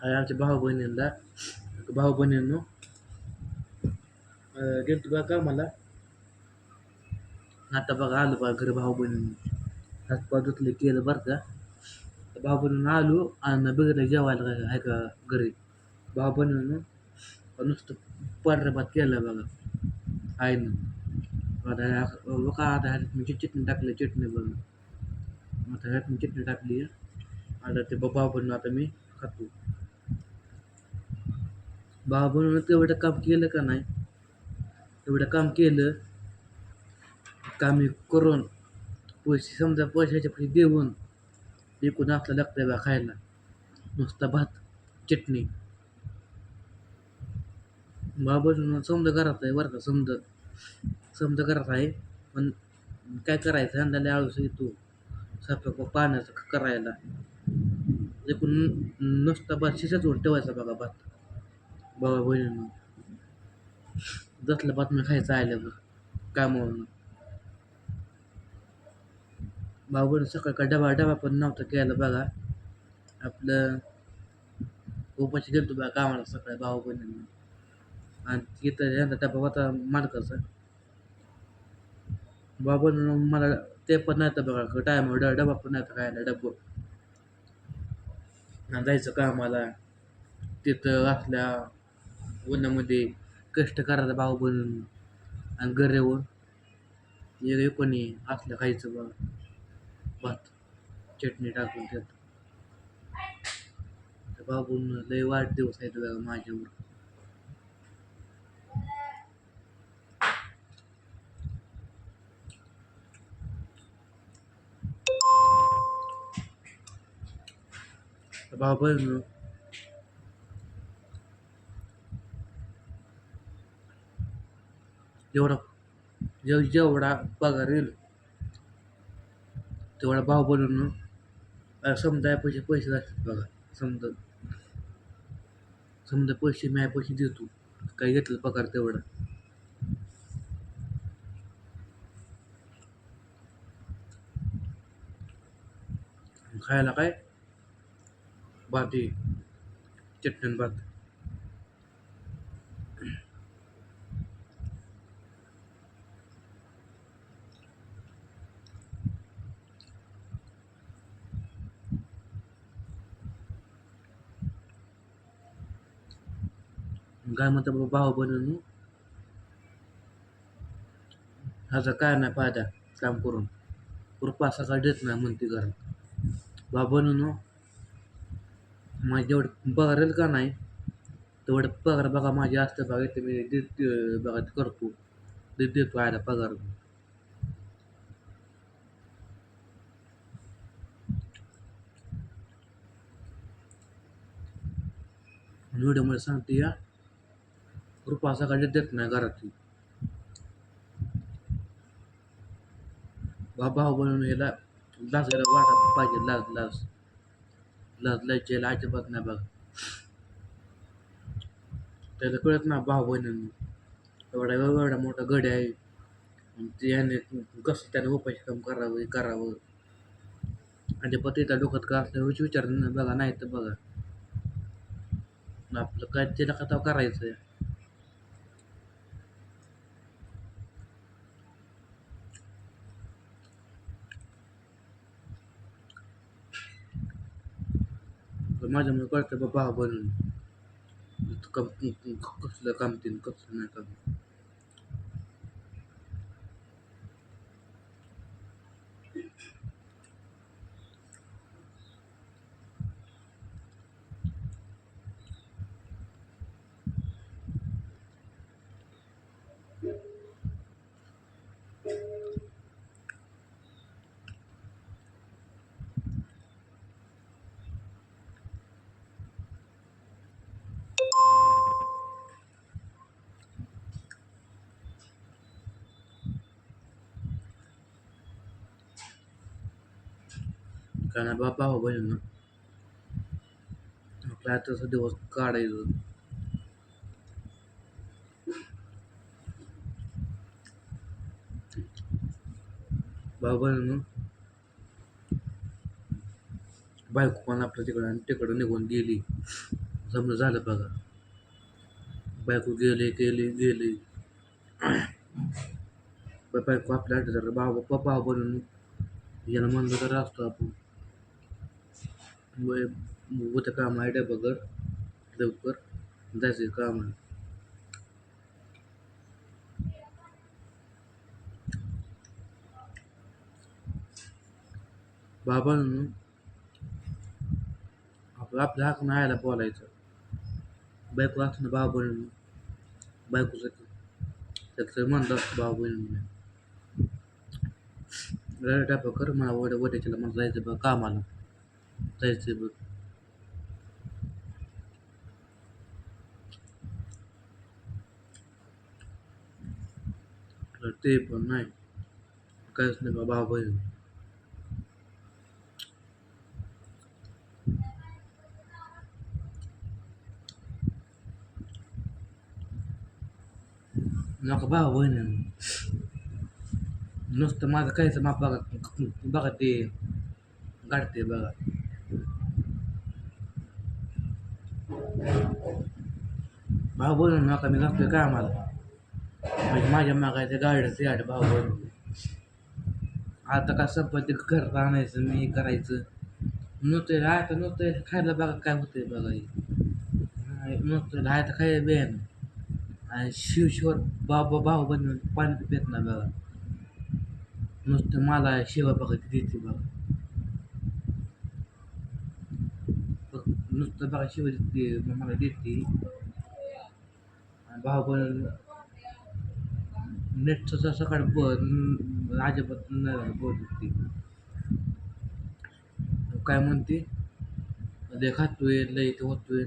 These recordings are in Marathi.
हाय आमच्या भाऊ बहिणींना भाऊ बहिणींनो गेलतो बघा कामाला आता बघा आलो बा घरी भाऊ बहिणींनी हातपाय धुतले केलं बरं का भाऊ बहिणीनं आलो आणि बघितलं जेवायला काय आहे का घरी भाऊ बहिणीनं नुसतं पांढऱ्या भात केलं बघा आईनं आता का आता ह्यात मी चटणी टाकली चटणी बघा आता ह्यात मी चटणी टाकली आता ते भाऊ बहिणीनं आता मी खातो बाबा बहिणीनं तेवढं काम केलं का नाही? एवढं काम केलं? काम करून पैसे समजा पैशाचे पैसे देऊन एकूण आपला लागतं बा खायला. नुसता भात चटणी. बाबा समजा घरात आहे बरं का समजा. समजा घरात आहे पण काय करायचं? अंदाला आळूस येतो. स्वयंपाक पाण्याचं करायला. एकूण नुसता भात शिजवून ठेवायचा बघा भात. बाबा बहिणीनं. जसलं बातम्या मी खायचं आल्यावर कामावरून. भाऊ सकाळ का डबा डबा पण नव्हता केला बघा. आपलं उपाशी गेलतो बघा कामाला सकाळी भाऊ बहिणींना. आणि तिथं यांचा डबा होता मालकाचा. बाबा मला ते पण नाही तर बघा टायम डबा पण नाही तर खायला डबं. जायचं कामाला. तिथं असल्या उन्हामध्ये कष्ट करायचा भाऊ बनून आणि घरी वेगळेपणे एक कोणी असलं खायचं बा. भात चटणी टाकून त्यात तर बाबून लय वाढदिवस आहेत बघा माझ्यावर. तर भाऊ बहिण जेवढा जेव जेवढा पगार येईल तेवढा भाव बनवून समजा पैसे पैसे पगार बघा. समजा समजा पैसे मी पैसे देतो. काही घेतलं पगार तेवढा. खायला काय? भात आहे. चटणी भात. काय म्हणतात बाबा भाऊ बनवून. ह्याचा काय नाही फायदा काम करून. रुपया सकाळ देत नाही म्हणते घरात. भाऊ बनवून हो. माझे जेवढं पगारेल का नाही तेवढं पगार बघा माझे असते बघा ते मी देत बघा ते करतो. देत देतो आयला पगार. व्हिडिओमध्ये सांगते या. रुपया सकाळी देत नाही घरातली. बाबा बनवून याला लाजायला वाटा पाहिजे लाज लाज. लाज लायची अजिबात नाही बघ. त्याला कळत ना भाऊ बहिणींनी एवढा एवढा मोठा गड आहे. ते याने कसं त्याने उपाशी काम करावं हे करावं. आणि पतीचा डोक्यात का असलं विचार बघा नाही तर बघा. आपलं काय त्याला कथा करायचं आहे माझ्यामुळे कळतं बाबा बनून कसलं काम तीन कसलं नाही काम. कारण बाबा भाऊ बहिणींना आपल्या आताचा दिवस काढायचं भाऊ बहिणीनं बायको पण आपल्या तिकडं आणि तिकडं निघून गेली समजा झालं बघा बायको गेले गेले गेले बायको आपल्या आठ भाव बाबा भाव बनून याला म्हणलं तर असतो आपण व- उद्या काम आहे बघर लवकर. जायचं काम. आहे बाबांनो आपलं आपल्या हाक नाही आयला बोलायचं. बायको असताना भाव बायकोचं त्याचं म्हणलं असतं भाव बनून टापा कर मला वड्या वड्याच्याला मला जायचं बघ कामाला. जायचं बघ तर ते पण नाही काहीच नाही बा भाव बहीण नका भाव बहीण नुसतं माझं काहीच माप बघा बघा ते गाडते बघा भाऊ बोलून नका मी लागतोय काय आम्हाला? म्हणजे माझ्या मागायचं गाडीचं याड भाऊ बोलून आता का संपत्ती घरात आणायचं मी करायचं. नव्हतं आता नव्हतं खायला बघा काय होतंय बघा हे. नव्हतं तर खायला बेन आणि शिवशिवर बाबा भाऊ बनवून पाणी पित ना बघा. नुसतं मला शिवा बघा ती देते बघा. नुसतं बघा शिवाय देते मग मला देते. बाहुबल भाऊ नेटचं सकाळ ब राजपत बोलत ती काय म्हणते? देखात तू येईल लय ते होतोय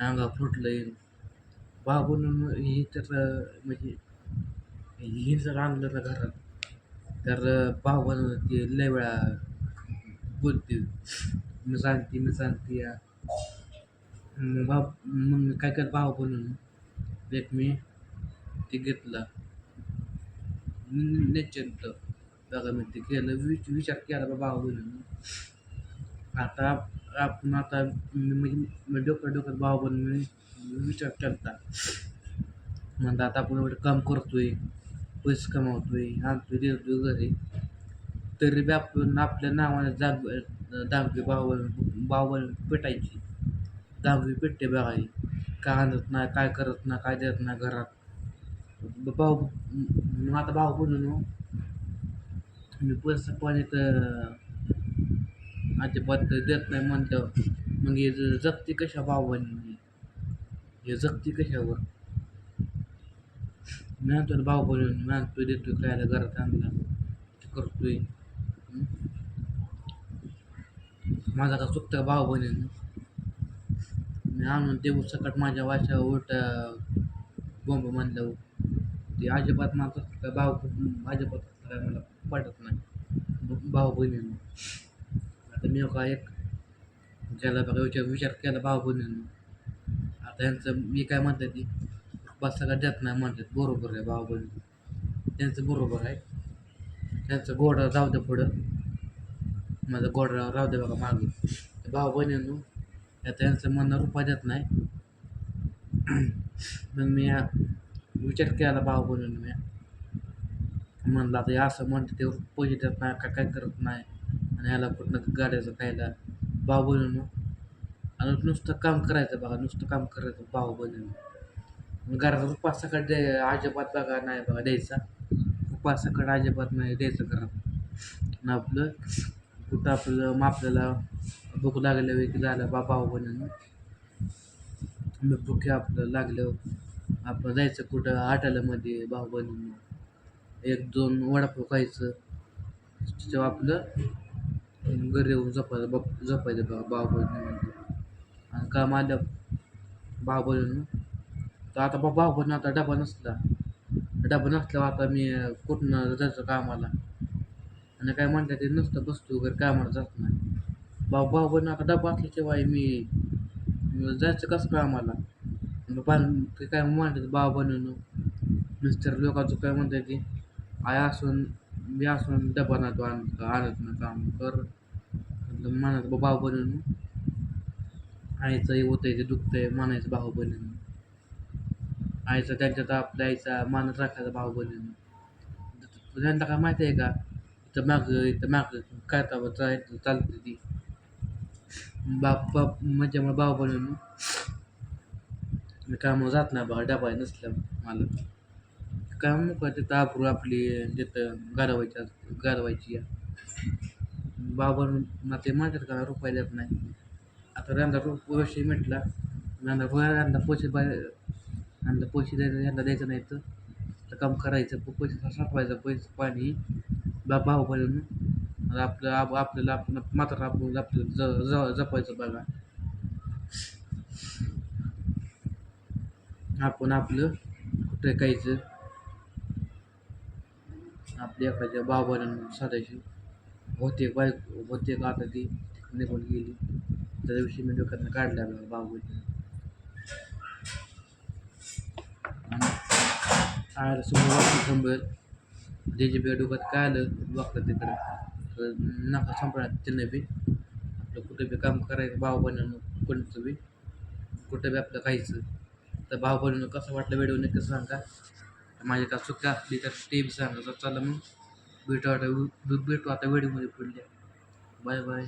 अंगा फुटलं येईल. बाबून ही तर म्हणजे ही जर आणलं ना घरात तर भाऊ ते ती लय वेळा बोलते. मी सांगते मी सांगते या. मग बाब मग मी काय कर भाऊ बनून एक मी ते घेतला. निश्चिंत. बघा मी ते केलं. विच विचार केला बाबा भाऊ आता आपण आता म्हणजे डोक्यात डोक्यात भाऊ बनवून विचार करता म्हणतात आता आपण एवढं काम करतोय. पैसे कमावतोय. आणतोय देतोय घरी. तरी बी आपण आपल्या नावाने जाग दहावी भाऊ भाऊ पेटायची. दहावी पेटते बघाय काय आणत नाही काय करत नाही काय देत नाही घरात. भाऊ मग आता भाऊ बनून मी पैसे पाणी तर अजिबात देत नाही म्हणतो मग हे ज- जगती कशा भाऊ हे जगती कशावर? मी आणतो भाऊ बनवून मी आणतोय देतोय खायला घरात आणला. करतोय. माझा का चुकता भाऊ बनेन आणून देऊ सकट माझ्या वाशा ओट बोंब म्हणलं. ते अजिबात माझं काय भाऊ अजिबात काय मला पटत नाही. भाऊ बहिणी आता मी का एक ज्याला बघा विचार विचार केला भाऊ बहिणींनो. आता यांचं मी काय म्हणतात ती बस सगळं देत नाही म्हणतात. बरोबर आहे भाऊ बहिणी. त्यांचं बरोबर आहे. त्यांचं गोड राहू दे पुढं. माझं गोड राव राहू दे बघा मागे. भाऊ बहिणींनो आता त्यांचं म्हणणं रुपा देत नाही. मग मी विचार केला भाऊ बनवून मी. म्हणलं आता असं म्हणते ते पैसे देत नाही का काय करत नाही? आणि ह्याला कुठनं गाड्याचं खायला? भाव बनवून आणि नुसतं काम करायचं बघा नुसतं काम करायचं भाऊ बनवून घरात रुपा सकाळ द्याय अजिबात बघा नाही बघा द्यायचा. रुपा सकाळ अजिबात नाही द्यायचं घरात. आणि आपलं कुठं आपलं मग आपल्याला भूक लागल्या की झालं बा भाऊ बनून मग भूक आपलं लागलं. आपण जायचं कुठं? हाटालामध्ये भाऊ एक दोन वडापाव खायचं. तेव्हा आपलं घरी येऊन झोपायचं बाप झोपायचं बा भाऊ आणि काम आलं भाऊ तर आता बा भाऊ बनून आता डबा नसला. डबा नसल्यावर आता मी कुठनं जायचं कामाला? आणि काय म्हणतात ते नुसतं बसतो वगैरे कामाला जात नाही. भाऊ भाऊ बनून आता डबा असल्याशिवाय मी जायचं कसं कामाला मग बां ते काय म्हणतात भाव बनवणं. मिस्टर लोकांचं काय म्हणतात की आय असून मी असून डबा ना तो आणत आणत ना काम कर. म्हणायचं म्हणत भाऊ बनवून आईचं होतंय ते दुखतंय म्हणायचं भाऊ बहिणीनं आईचा त्यांच्यात आपल्या आईचा मानच राखायचा भाऊ बहिणीनं त्यांना काय माहिती आहे का? इथं मागं इथं मागं काय तर चालतं ती. बाप बाप माझ्यामुळे मग भाऊ मी कामावर जात नाही बा डबा नसल्या मला. काय करते तिथं आपली जिथं गारवायची गारवायची या. बाबा ना ते म्हणतात का रुपये देत नाही. आता यांना रोप विषय म्हटला यांना यांना पैसे बाहेर यांना पैसे द्यायचं यांना द्यायचं नाही तर. काम करायचं पैसे साठवायचं पैसे पाणी. बाप भाऊ बहिणीनं आपलं आप आपल्याला आपण मात्र आपण आपलं ज जपायचं बघा. आपण आपलं कुठे कायचं आपल्या एखाद्या बाबानं साधायची. होते बाईक होते का आता ती निघून गेली. त्या दिवशी मी डोक्यातनं काढल्या बघा बाबूने. आणि आयला समोर वाटतं थांबल जे जे डोक्यात काय आलं बघतं तिकडं. नका संपणार त्यांना बी. आपलं कुठं बी काम करायचं भाव बहिणीनं कोणतं बी कुठं बी आपलं खायचं. तर भाव बहिणीनं कसं वाटलं व्हिडिओ नक्की सांगा. माझ्या का चुका असली तर ते बी सांगा. तर चला मग. भेटू आता भेटू आता व्हिडिओमध्ये पुढल्या. Bye bye